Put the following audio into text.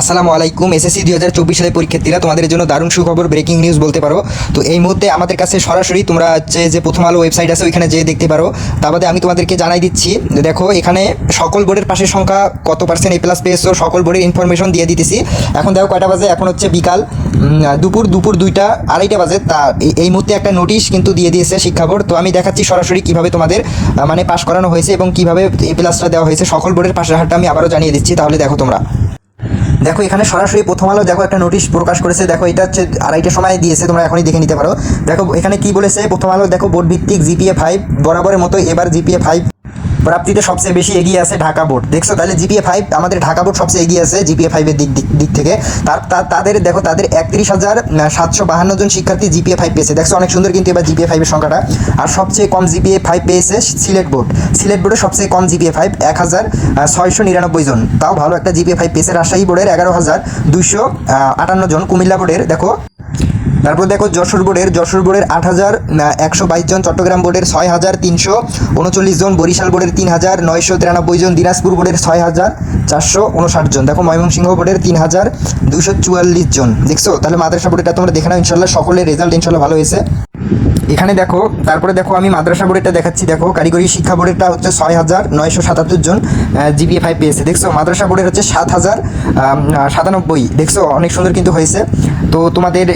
আসসালামু আলাইকুম, এসএসসি দুই হাজার চব্বিশ সালের পরীক্ষার্থীরা, তোমাদের জন্য দারুণ সুখবর ব্রেকিং নিউজ বলতে পারো। তো এই মুহূর্তে আমাদের কাছে সরাসরি তোমরা হচ্ছে যে প্রথম আলো ওয়েবসাইট আছে, ওইখানে যেয়ে দেখতে পারো। তা বাদে আমি তোমাদেরকে জানাই দিচ্ছি, দেখো এখানে সকল বোর্ডের পাশের সংখ্যা কত পার্সেন্ট এ প্লাস পেয়েছ, সকল বোর্ডের ইনফরমেশন দিয়ে দিতেছি। এখন দেখো কয়টা বাজে, এখন হচ্ছে বিকাল দুপুর দুপুর দুইটা, আড়াইটা বাজে। তা এই- মুহূর্তে একটা নোটিশ কিন্তু দিয়ে দিয়েছে শিক্ষা বোর্ড তো আমি দেখাচ্ছি সরাসরি কীভাবে তোমাদের মানে পাশ করানো হয়েছে এবং কীভাবে এ প্লাসটা দেওয়া হয়েছে। সকল বোর্ডের পাশের হারটা আমি আবারও জানিয়ে দিচ্ছি, তাহলে দেখো তোমরা। দেখো, এখানে সরাসরি প্রথম আলো, দেখো, একটা নোটিশ প্রকাশ করেছে। দেখো, এটা হচ্ছে আড়াইটার সময় দিয়েছে, তোমরা এখনই দেখে নিতে পারো। দেখো, এখানে কি বলেছে? প্রথম আলো, দেখো বোর্ড ভিত্তিক জিপিএ ফাইভ বরাবরের মতো এবার জিপিএ ফাইভ প্রাপ্তিতে সবচেয়ে বেশি এগিয়ে আছে ঢাকা বোর্ড। দেখছ তাহলে জিপিএ ফাইভ আমাদের ঢাকা বোর্ড সবচেয়ে এগিয়ে আছে জিপিএ ফাইভের দিক দিক- থেকে। তার তাদের, দেখো তাদের একত্রিশ হাজার সাতশো বাহান্ন জন শিক্ষার্থী জিপিএ ফাইভ পেয়েছে। দেখছ অনেক সুন্দর কিন্তু এবার জিপিএ ফাইভের সংখ্যাটা। আর সবচেয়ে কম জিপিএ ফাইভ পেয়েছে সিলেট বোর্ড। সিলেট বোর্ডে সবচেয়ে কম জিপিএ ফাইভ এক হাজার ছয়শো নিরানব্বই জন। তাও ভালো একটা জিপিএ ফাইভ পেয়েছে রাজশাহী বোর্ডের এগারো হাজার দুশো আটান্ন জন। কুমিল্লা বোর্ডের, দেখো। তারপর দেখো যশোর বোর্ডের যশোর বোর্ডের আট হাজার একশো বাইশ জন, চট্টগ্রাম বোর্ডের ছয় হাজার তিনশো, উনচল্লিশ জন, বরিশাল বোর্ডের তিন হাজার, নয়শো তিরানব্বই জন, দিনাজপুর বোর্ডের ছয় হাজার, চারশো উনষাট জন। দেখো ময়মনসিংহ বোর্ডের তিন হাজার, দুশো চুয়াল্লিশ জন। দেখছ? তাহলে মাদ্রাসা বোর্ডেরটা তোমরা দেখে নাও, ইনশাল্লাহ সকলের রেজাল্ট ইনশাল্লাহ ভালো হয়েছে। এখানে দেখো, তারপরে দেখো আমি মাদ্রাসা বোর্ডেরটা দেখাচ্ছি। দেখো, কারিগরি শিক্ষা বোর্ডেরটা হচ্ছে ছয় হাজার, নয়শো সাতাত্তর জন জিপিএ ফাইভ পেয়েছে। দেখছ? মাদ্রাসা বোর্ডের হচ্ছে সাত হাজার সাতানব্বই। দেখছ? অনেক সুন্দর কিন্তু হয়েছে। তো তোমাদের